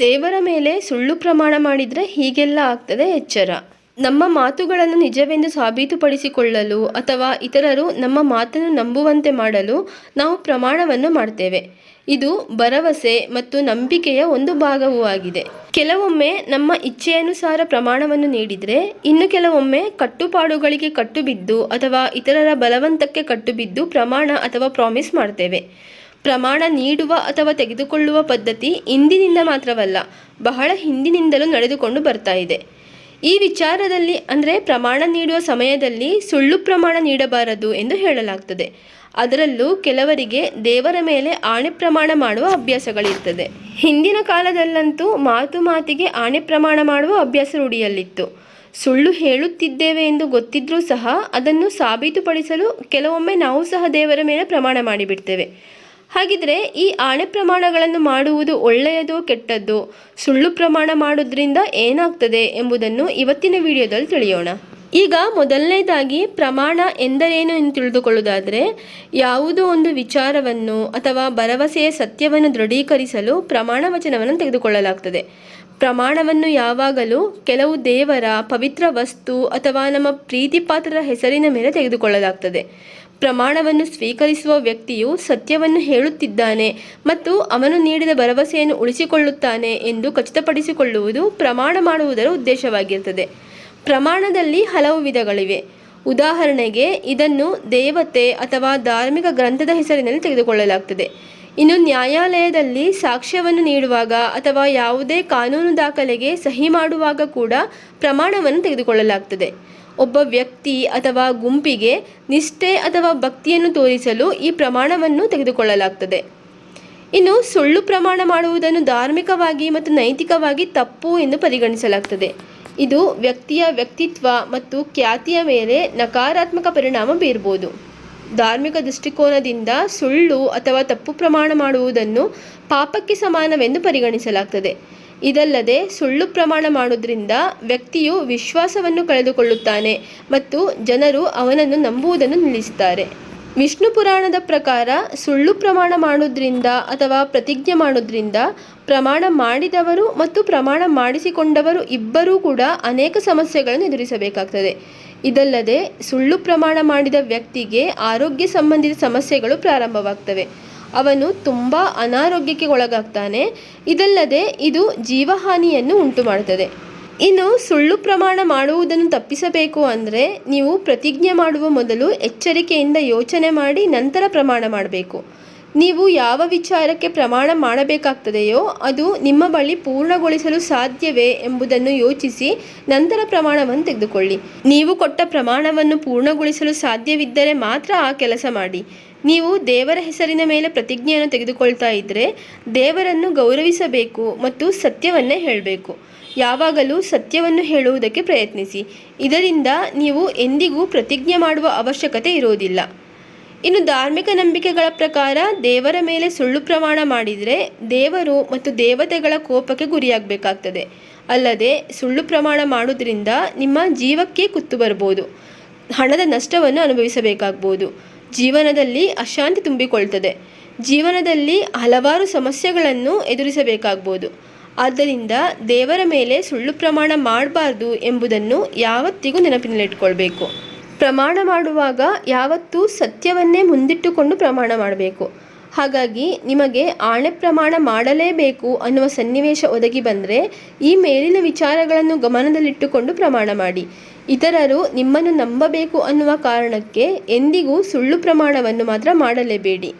ದೇವರ ಮೇಲೆ ಸುಳ್ಳು ಪ್ರಮಾಣ ಮಾಡಿದರೆ ಹೀಗೆಲ್ಲ ಆಗ್ತದೆ ಎಚ್ಚರ. ನಮ್ಮ ಮಾತುಗಳನ್ನು ನಿಜವೆಂದು ಸಾಬೀತುಪಡಿಸಿಕೊಳ್ಳಲು ಅಥವಾ ಇತರರು ನಮ್ಮ ಮಾತನ್ನು ನಂಬುವಂತೆ ಮಾಡಲು ನಾವು ಪ್ರಮಾಣವನ್ನು ಮಾಡ್ತೇವೆ. ಇದು ಭರವಸೆ ಮತ್ತು ನಂಬಿಕೆಯ ಒಂದು ಭಾಗವೂ ಆಗಿದೆ. ಕೆಲವೊಮ್ಮೆ ನಮ್ಮ ಇಚ್ಛೆಯನುಸಾರ ಪ್ರಮಾಣವನ್ನು ನೀಡಿದರೆ, ಇನ್ನು ಕೆಲವೊಮ್ಮೆ ಕಟ್ಟುಪಾಡುಗಳಿಗೆ ಕಟ್ಟುಬಿದ್ದು ಅಥವಾ ಇತರರ ಬಲವಂತಕ್ಕೆ ಕಟ್ಟುಬಿದ್ದು ಪ್ರಮಾಣ ಅಥವಾ ಪ್ರಾಮಿಸ್ ಮಾಡ್ತೇವೆ. ಪ್ರಮಾಣ ನೀಡುವ ಅಥವಾ ತೆಗೆದುಕೊಳ್ಳುವ ಪದ್ಧತಿ ಇಂದಿನಿಂದ ಮಾತ್ರವಲ್ಲ, ಬಹಳ ಹಿಂದಿನಿಂದಲೂ ನಡೆದುಕೊಂಡು ಬರ್ತಾ ಇದೆ. ಈ ವಿಚಾರದಲ್ಲಿ ಅಂದರೆ ಪ್ರಮಾಣ ನೀಡುವ ಸಮಯದಲ್ಲಿ ಸುಳ್ಳು ಪ್ರಮಾಣ ನೀಡಬಾರದು ಎಂದು ಹೇಳಲಾಗ್ತದೆ. ಅದರಲ್ಲೂ ಕೆಲವರಿಗೆ ದೇವರ ಮೇಲೆ ಆಣೆ ಪ್ರಮಾಣ ಮಾಡುವ ಅಭ್ಯಾಸಗಳಿರ್ತದೆ. ಹಿಂದಿನ ಕಾಲದಲ್ಲಂತೂ ಮಾತು ಮಾತಿಗೆ ಆಣೆ ಪ್ರಮಾಣ ಮಾಡುವ ಅಭ್ಯಾಸ ರೂಢಿಯಲ್ಲಿತ್ತು. ಸುಳ್ಳು ಹೇಳುತ್ತಿದ್ದೇವೆ ಎಂದು ಗೊತ್ತಿದ್ರೂ ಸಹ ಅದನ್ನು ಸಾಬೀತುಪಡಿಸಲು ಕೆಲವೊಮ್ಮೆ ನಾವು ಸಹ ದೇವರ ಮೇಲೆ ಪ್ರಮಾಣ ಮಾಡಿಬಿಡ್ತೇವೆ. ಹಾಗಿದ್ರೆ ಈ ಆಣೆ ಪ್ರಮಾಣಗಳನ್ನು ಮಾಡುವುದು ಒಳ್ಳೆಯದೋ ಕೆಟ್ಟದ್ದೋ? ಸುಳ್ಳು ಪ್ರಮಾಣ ಮಾಡೋದ್ರಿಂದ ಏನಾಗ್ತದೆ ಎಂಬುದನ್ನು ಇವತ್ತಿನ ವಿಡಿಯೋದಲ್ಲಿ ತಿಳಿಯೋಣ. ಈಗ ಮೊದಲನೇದಾಗಿ ಪ್ರಮಾಣ ಎಂದರೇನು ಎಂದು ತಿಳಿದುಕೊಳ್ಳುವುದಾದರೆ, ಯಾವುದೋ ಒಂದು ವಿಚಾರವನ್ನು ಅಥವಾ ಭರವಸೆಯ ಸತ್ಯವನ್ನು ದೃಢೀಕರಿಸಲು ಪ್ರಮಾಣ ವಚನವನ್ನು ತೆಗೆದುಕೊಳ್ಳಲಾಗ್ತದೆ. ಪ್ರಮಾಣವನ್ನು ಯಾವಾಗಲೂ ಕೆಲವು ದೇವರ ಪವಿತ್ರ ವಸ್ತು ಅಥವಾ ನಮ್ಮ ಪ್ರೀತಿಪಾತ್ರರ ಹೆಸರಿನ ಮೇಲೆ ತೆಗೆದುಕೊಳ್ಳಲಾಗ್ತದೆ. ಪ್ರಮಾಣವನ್ನು ಸ್ವೀಕರಿಸುವ ವ್ಯಕ್ತಿಯು ಸತ್ಯವನ್ನು ಹೇಳುತ್ತಿದ್ದಾನೆ ಮತ್ತು ಅವನು ನೀಡಿದ ಭರವಸೆಯನ್ನು ಉಳಿಸಿಕೊಳ್ಳುತ್ತಾನೆ ಎಂದು ಖಚಿತಪಡಿಸಿಕೊಳ್ಳುವುದು ಪ್ರಮಾಣ ಮಾಡುವುದರ ಉದ್ದೇಶವಾಗಿರುತ್ತದೆ. ಪ್ರಮಾಣದಲ್ಲಿ ಹಲವು ವಿಧಗಳಿವೆ. ಉದಾಹರಣೆಗೆ, ಇದನ್ನು ದೇವತೆ ಅಥವಾ ಧಾರ್ಮಿಕ ಗ್ರಂಥದ ಹೆಸರಿನಲ್ಲಿ ತೆಗೆದುಕೊಳ್ಳಲಾಗ್ತದೆ. ಇನ್ನು ನ್ಯಾಯಾಲಯದಲ್ಲಿ ಸಾಕ್ಷ್ಯವನ್ನು ನೀಡುವಾಗ ಅಥವಾ ಯಾವುದೇ ಕಾನೂನು ದಾಖಲೆಗೆ ಸಹಿ ಮಾಡುವಾಗ ಕೂಡ ಪ್ರಮಾಣವನ್ನು ತೆಗೆದುಕೊಳ್ಳಲಾಗ್ತದೆ. ಒಬ್ಬ ವ್ಯಕ್ತಿ ಅಥವಾ ಗುಂಪಿಗೆ ನಿಷ್ಠೆ ಅಥವಾ ಭಕ್ತಿಯನ್ನು ತೋರಿಸಲು ಈ ಪ್ರಮಾಣವನ್ನು ತೆಗೆದುಕೊಳ್ಳಲಾಗ್ತದೆ. ಇನ್ನು ಸುಳ್ಳು ಪ್ರಮಾಣ ಮಾಡುವುದನ್ನು ಧಾರ್ಮಿಕವಾಗಿ ಮತ್ತು ನೈತಿಕವಾಗಿ ತಪ್ಪು ಎಂದು ಪರಿಗಣಿಸಲಾಗ್ತದೆ. ಇದು ವ್ಯಕ್ತಿಯ ವ್ಯಕ್ತಿತ್ವ ಮತ್ತು ಖ್ಯಾತಿಯ ಮೇಲೆ ನಕಾರಾತ್ಮಕ ಪರಿಣಾಮ ಬೀರ್ಬೋದು. ಧಾರ್ಮಿಕ ದೃಷ್ಟಿಕೋನದಿಂದ ಸುಳ್ಳು ಅಥವಾ ತಪ್ಪು ಪ್ರಮಾಣ ಮಾಡುವುದನ್ನು ಪಾಪಕ್ಕೆ ಸಮಾನವೆಂದು ಪರಿಗಣಿಸಲಾಗ್ತದೆ. ಇದಲ್ಲದೆ ಸುಳ್ಳು ಪ್ರಮಾಣ ಮಾಡುವುದರಿಂದ ವ್ಯಕ್ತಿಯು ವಿಶ್ವಾಸವನ್ನು ಕಳೆದುಕೊಳ್ಳುತ್ತಾನೆ ಮತ್ತು ಜನರು ಅವನನ್ನು ನಂಬುವುದನ್ನು ನಿಲ್ಲಿಸುತ್ತಾರೆ. ವಿಷ್ಣು ಪುರಾಣದ ಪ್ರಕಾರ ಸುಳ್ಳು ಪ್ರಮಾಣ ಮಾಡೋದ್ರಿಂದ ಅಥವಾ ಪ್ರತಿಜ್ಞೆ ಮಾಡೋದ್ರಿಂದ ಪ್ರಮಾಣ ಮಾಡಿದವರು ಮತ್ತು ಪ್ರಮಾಣ ಮಾಡಿಸಿಕೊಂಡವರು ಇಬ್ಬರೂ ಕೂಡ ಅನೇಕ ಸಮಸ್ಯೆಗಳನ್ನು ಎದುರಿಸಬೇಕಾಗ್ತದೆ. ಇದಲ್ಲದೆ ಸುಳ್ಳು ಪ್ರಮಾಣ ಮಾಡಿದ ವ್ಯಕ್ತಿಗೆ ಆರೋಗ್ಯ ಸಂಬಂಧಿತ ಸಮಸ್ಯೆಗಳು ಪ್ರಾರಂಭವಾಗ್ತವೆ. ಅವನು ತುಂಬ ಅನಾರೋಗ್ಯಕ್ಕೆ ಒಳಗಾಗ್ತಾನೆ. ಇದಲ್ಲದೆ ಇದು ಜೀವಹಾನಿಯನ್ನು ಉಂಟು ಮಾಡುತ್ತದೆ ಇನ್ನು ಸುಳ್ಳು ಪ್ರಮಾಣ ಮಾಡುವುದನ್ನು ತಪ್ಪಿಸಬೇಕು ಅಂದರೆ ನೀವು ಪ್ರತಿಜ್ಞೆ ಮಾಡುವ ಮೊದಲು ಎಚ್ಚರಿಕೆಯಿಂದ ಯೋಚನೆ ಮಾಡಿ ನಂತರ ಪ್ರಮಾಣ ಮಾಡಬೇಕು. ನೀವು ಯಾವ ವಿಚಾರಕ್ಕೆ ಪ್ರಮಾಣ ಮಾಡಬೇಕಾಗ್ತದೆಯೋ ಅದು ನಿಮ್ಮ ಬಳಿ ಪೂರ್ಣಗೊಳಿಸಲು ಸಾಧ್ಯವೇ ಎಂಬುದನ್ನು ಯೋಚಿಸಿ ನಂತರ ಪ್ರಮಾಣವನ್ನು ತೆಗೆದುಕೊಳ್ಳಿ. ನೀವು ಕೊಟ್ಟ ಪ್ರಮಾಣವನ್ನು ಪೂರ್ಣಗೊಳಿಸಲು ಸಾಧ್ಯವಿದ್ದರೆ ಮಾತ್ರ ಆ ಕೆಲಸ ಮಾಡಿ. ನೀವು ದೇವರ ಹೆಸರಿನ ಮೇಲೆ ಪ್ರತಿಜ್ಞೆಯನ್ನು ತೆಗೆದುಕೊಳ್ತಾ ಇದ್ದರೆ ದೇವರನ್ನು ಗೌರವಿಸಬೇಕು ಮತ್ತು ಸತ್ಯವನ್ನೇ ಹೇಳಬೇಕು. ಯಾವಾಗಲೂ ಸತ್ಯವನ್ನು ಹೇಳುವುದಕ್ಕೆ ಪ್ರಯತ್ನಿಸಿ. ಇದರಿಂದ ನೀವು ಎಂದಿಗೂ ಪ್ರತಿಜ್ಞೆ ಮಾಡುವ ಅವಶ್ಯಕತೆ ಇರೋದಿಲ್ಲ ಇನ್ನು ಧಾರ್ಮಿಕ ನಂಬಿಕೆಗಳ ಪ್ರಕಾರ ದೇವರ ಮೇಲೆ ಸುಳ್ಳು ಪ್ರಮಾಣ ಮಾಡಿದರೆ ದೇವರು ಮತ್ತು ದೇವತೆಗಳ ಕೋಪಕ್ಕೆ ಗುರಿಯಾಗಬೇಕಾಗ್ತದೆ. ಅಲ್ಲದೆ ಸುಳ್ಳು ಪ್ರಮಾಣ ಮಾಡೋದ್ರಿಂದ ನಿಮ್ಮ ಜೀವಕ್ಕೆ ಕುತ್ತು ಬರ್ಬೋದು. ಹಣದ ನಷ್ಟವನ್ನು ಅನುಭವಿಸಬೇಕಾಗ್ಬೋದು. ಜೀವನದಲ್ಲಿ ಅಶಾಂತಿ ತುಂಬಿಕೊಳ್ತದೆ. ಜೀವನದಲ್ಲಿ ಹಲವಾರು ಸಮಸ್ಯೆಗಳನ್ನು ಎದುರಿಸಬೇಕಾಗ್ಬೋದು. ಆದ್ದರಿಂದ ದೇವರ ಮೇಲೆ ಸುಳ್ಳು ಪ್ರಮಾಣ ಮಾಡಬಾರ್ದು ಎಂಬುದನ್ನು ಯಾವತ್ತಿಗೂ ನೆನಪಿನಲ್ಲಿಟ್ಕೊಳ್ಬೇಕು ಪ್ರಮಾಣ ಮಾಡುವಾಗ ಯಾವತ್ತೂ ಸತ್ಯವನ್ನೇ ಮುಂದಿಟ್ಟುಕೊಂಡು ಪ್ರಮಾಣ ಮಾಡಬೇಕು. ಹಾಗಾಗಿ ನಿಮಗೆ ಆಣೆ ಪ್ರಮಾಣ ಮಾಡಲೇಬೇಕು ಅನ್ನುವ ಸನ್ನಿವೇಶ ಒದಗಿ ಬಂದರೆ ಈ ಮೇಲಿನ ವಿಚಾರಗಳನ್ನು ಗಮನದಲ್ಲಿಟ್ಟುಕೊಂಡು ಪ್ರಮಾಣ ಮಾಡಿ. ಇತರರು ನಿಮ್ಮನ್ನು ನಂಬಬೇಕು ಅನ್ನುವ ಕಾರಣಕ್ಕೆ ಎಂದಿಗೂ ಸುಳ್ಳು ಪ್ರಮಾಣವನ್ನು ಮಾತ್ರ ಮಾಡಲೇಬೇಡಿ.